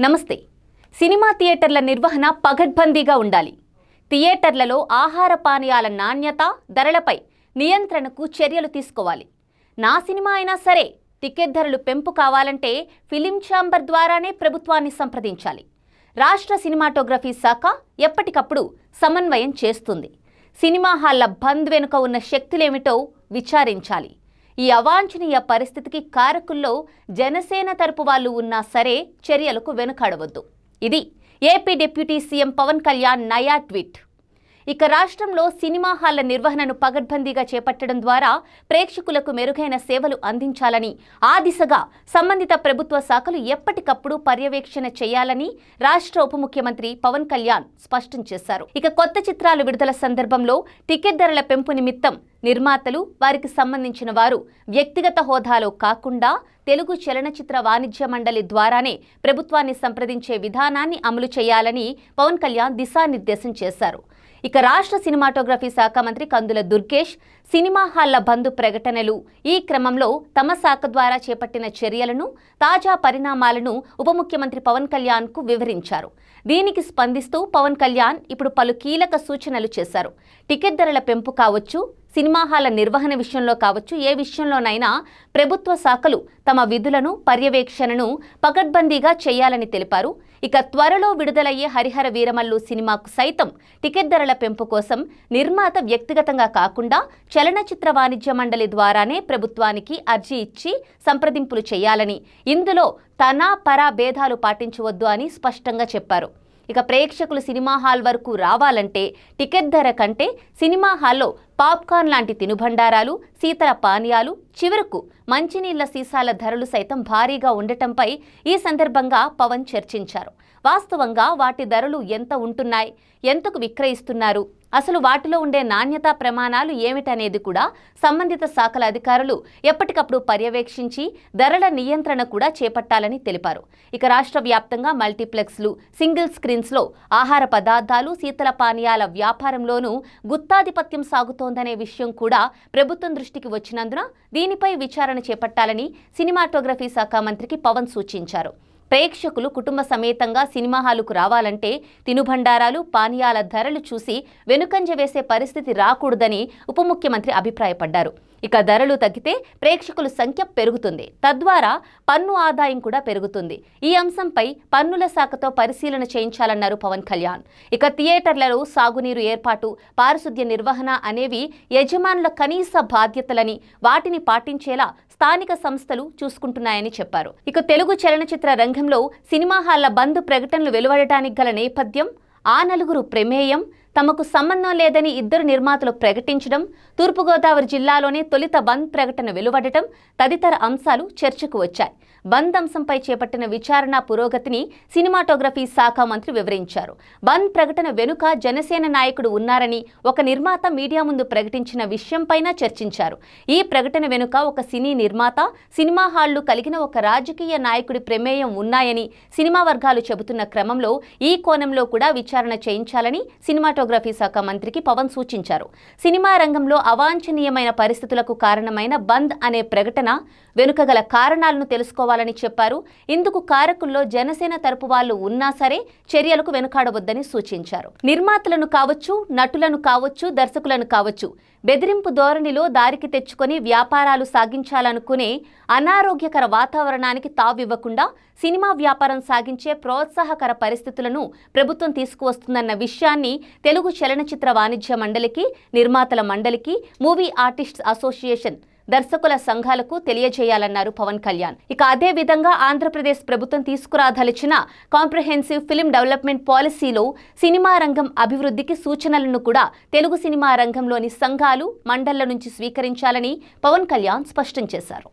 నమస్తే. సినిమా థియేటర్ల నిర్వహణ పగడ్బందీగా ఉండాలి. థియేటర్లలో ఆహార పానీయాల నాణ్యత ధరలపై నియంత్రణకు చర్యలు తీసుకోవాలి. నా సినిమా అయినా సరే టికెట్ ధరలు పెంపు కావాలంటే ఫిలిం ఛాంబర్ ద్వారానే ప్రభుత్వాన్ని సంప్రదించాలి. రాష్ట్ర సినిమాటోగ్రఫీ శాఖ ఎప్పటికప్పుడు సమన్వయం చేస్తుంది. సినిమా హాళ్ళ బంద్ వెనుక ఉన్న శక్తులేమిటో విచారించాలి. ఈ అవాంఛనీయ పరిస్థితికి కారకుల్లో జనసేన తరపు వాళ్ళు ఉన్నా సరే చర్యలకు వెనుకాడవద్దు. ఇది AP deputy CM Pawan Kalyan నయా ట్వీట్. ఇక రాష్ట్రంలో సినిమా హాళ్ళ నిర్వహణను పగడ్బందీగా చేపట్టడం ద్వారా ప్రేక్షకులకు మెరుగైన సేవలు అందించాలని ఆ దిశగా సంబంధిత ప్రభుత్వ శాఖలు ఎప్పటికప్పుడు పర్యవేక్షణ చేయాలని రాష్ట్ర ఉప ముఖ్యమంత్రి పవన్ కళ్యాణ్ స్పష్టం చేశారు. ఇక కొత్త చిత్రాలు విడుదల సందర్భంలో టికెట్ ధరల పెంపు నిమిత్తం నిర్మాతలు వారికి సంబంధించిన వారు వ్యక్తిగత హోదాలో కాకుండా తెలుగు చలనచిత్ర వాణిజ్య మండలి ద్వారానే ప్రభుత్వాన్ని సంప్రదించే విధానాన్ని అమలు చేయాలని పవన్ కళ్యాణ్ దిశానిర్దేశం చేశారు. ఇక రాష్ట్ర సినిమాటోగ్రఫీ శాఖ మంత్రి కందుల దుర్గేష్ సినిమా హాళ్ళ బంధు ప్రకటనలు ఈ క్రమంలో తమ శాఖ ద్వారా చేపట్టిన చర్యలను తాజా పరిణామాలను ఉప ముఖ్యమంత్రి పవన్ కళ్యాణ్కు వివరించారు. దీనికి స్పందిస్తూ పవన్ కళ్యాణ్ ఇప్పుడు పలు కీలక సూచనలు చేశారు. టికెట్ ధరల పెంపు కావచ్చు సినిమా హాల నిర్వహణ విషయంలో కావచ్చు ఏ విషయంలోనైనా ప్రభుత్వ శాఖలు తమ విధులను పర్యవేక్షణను పకడ్బందీగా చేయాలని తెలిపారు. ఇక త్వరలో విడుదలయ్యే హరిహర వీరమల్లు సినిమాకు సైతం టికెట్ ధరల పెంపు కోసం నిర్మాత వ్యక్తిగతంగా కాకుండా చలనచిత్ర వాణిజ్య మండలి ద్వారానే ప్రభుత్వానికి అర్జీ ఇచ్చి సంప్రదింపులు చేయాలని ఇందులో తనా పరా భేదాలు పాటించవద్దు అని స్పష్టంగా చెప్పారు. ఇక ప్రేక్షకులు సినిమా హాల్ వరకు రావాలంటే టికెట్ ధర కంటే సినిమా హాల్లో పాప్కార్న్ లాంటి తినుబండారాలు శీతల పానీయాలు చివరకు మంచినీళ్ళ సీసాల ధరలు సైతం భారీగా ఉండటంపై ఈ సందర్భంగా పవన్ చర్చించారు. వాస్తవంగా వాటి ధరలు ఎంత ఉంటున్నాయి? ఎంతకు విక్రయిస్తున్నారు? అసలు వాటిలో ఉండే నాణ్యతా ప్రమాణాలు ఏమిటనేది కూడా సంబంధిత శాఖల అధికారులు ఎప్పటికప్పుడు పర్యవేక్షించి ధరల నియంత్రణ కూడా చేపట్టాలని తెలిపారు. ఇక రాష్ట్ర వ్యాప్తంగా మల్టీప్లెక్స్లు సింగిల్ స్క్రీన్స్లో ఆహార పదార్థాలు శీతల పానీయాల వ్యాపారంలోనూ గుత్తాధిపత్యం సాగుతోందనే విషయం కూడా ప్రభుత్వం దృష్టికి వచ్చినందున దీనిపై విచారణ చేపట్టాలని సినిమాటోగ్రఫీ శాఖ మంత్రికి పవన్ సూచించారు. ప్రేక్షకులు కుటుంబ సమేతంగా సినిమా హాలుకు రావాలంటే తినుబండారాలు పానీయాల ధరలు చూసి వెనుకంజ వేసే పరిస్థితి రాకూడదని ఉప ముఖ్యమంత్రి అభిప్రాయపడ్డారు. ఇక ధరలు తగ్గితే ప్రేక్షకుల సంఖ్య పెరుగుతుంది. తద్వారా పన్ను ఆదాయం కూడా పెరుగుతుంది. ఈ అంశంపై పన్నుల శాఖతో పరిశీలన చేయించాలన్నారు పవన్ కళ్యాణ్. ఇక థియేటర్లలో సాగునీరు ఏర్పాటు పారిశుద్ధ్య నిర్వహణ అనేవి యజమానుల కనీస బాధ్యతలని వాటిని పాటించేలా స్థానిక సంస్థలు చూసుకుంటున్నాయని చెప్పారు. ఇక తెలుగు చలనచిత్ర రంగంలో సినిమా హాళ్ళ బంద్ ప్రకటనలు వెలువడటానికి గల నేపథ్యం ఆ నలుగురు ప్రమేయం తమకు సంబంధం లేదని ఇద్దరు నిర్మాతలు ప్రకటించడం తూర్పుగోదావరి జిల్లాలోనే తొలిత బంద్ ప్రకటన వెలువడటం తదితర అంశాలు చర్చకు వచ్చాయి. బంద్ అంశంపై చేపట్టిన విచారణ పురోగతిని సినిమాటోగ్రఫీ శాఖ మంత్రి వివరించారు. బంద్ ప్రకటన వెనుక జనసేన నాయకుడు ఉన్నారని ఒక నిర్మాత మీడియా ముందు ప్రకటించిన విషయంపైన చర్చించారు. ఈ ప్రకటన వెనుక ఒక సినీ నిర్మాత సినిమా హాళ్ళు కలిగిన ఒక రాజకీయ నాయకుడి ప్రమేయం ఉన్నాయని సినిమా వర్గాలు చెబుతున్న క్రమంలో ఈ కోణంలో కూడా విచారణ చేయించాలని సినిమాటోగ్రఫీ శాఖ మంత్రికి పవన్ సూచించారు. సినిమా రంగంలో అవాంఛనీయమైన పరిస్థితులకు కారణమైన బంద్ అనే ప్రకటన వెనుక గల కారణాలను తెలుసుకోవాలని చెప్పారు. ఇందుకు కారకుల్లో జనసేన తరపు వాళ్ళు ఉన్నా సరే చర్యలకు వెనుకాడవద్దని సూచించారు. నిర్మాతలను కావచ్చు నటులను కావచ్చు దర్శకులను కావచ్చు బెదిరింపు ధోరణిలో దారికి తెచ్చుకొని వ్యాపారాలు సాగించాలనుకునే అనారోగ్యకర వాతావరణానికి తావివ్వకుండా సినిమా వ్యాపారం సాగించే ప్రోత్సాహకర పరిస్థితులను ప్రభుత్వం తీసుకువస్తుందన్న విషయాన్ని తెలుగు చలనచిత్ర వాణిజ్య మండలికి నిర్మాతల మండలికి మూవీ ఆర్టిస్ట్స్ అసోసియేషన్ దర్శకుల సంఘాలకు తెలియజేయాలన్నారు పవన్ కళ్యాణ్. ఇక అదే విధంగా ఆంధ్రప్రదేశ్ ప్రభుత్వం తీసుకురాదలిచిన కాంప్రహెన్సివ్ ఫిల్మ్ డెవలప్మెంట్ పాలసీలో సినిమా రంగం అభివృద్ధికి సూచనలను కూడా తెలుగు సినిమా రంగంలోని సంఘాలు మండళ్ళ నుంచి స్వీకరించాలని పవన్ కళ్యాణ్ స్పష్టం చేశారు.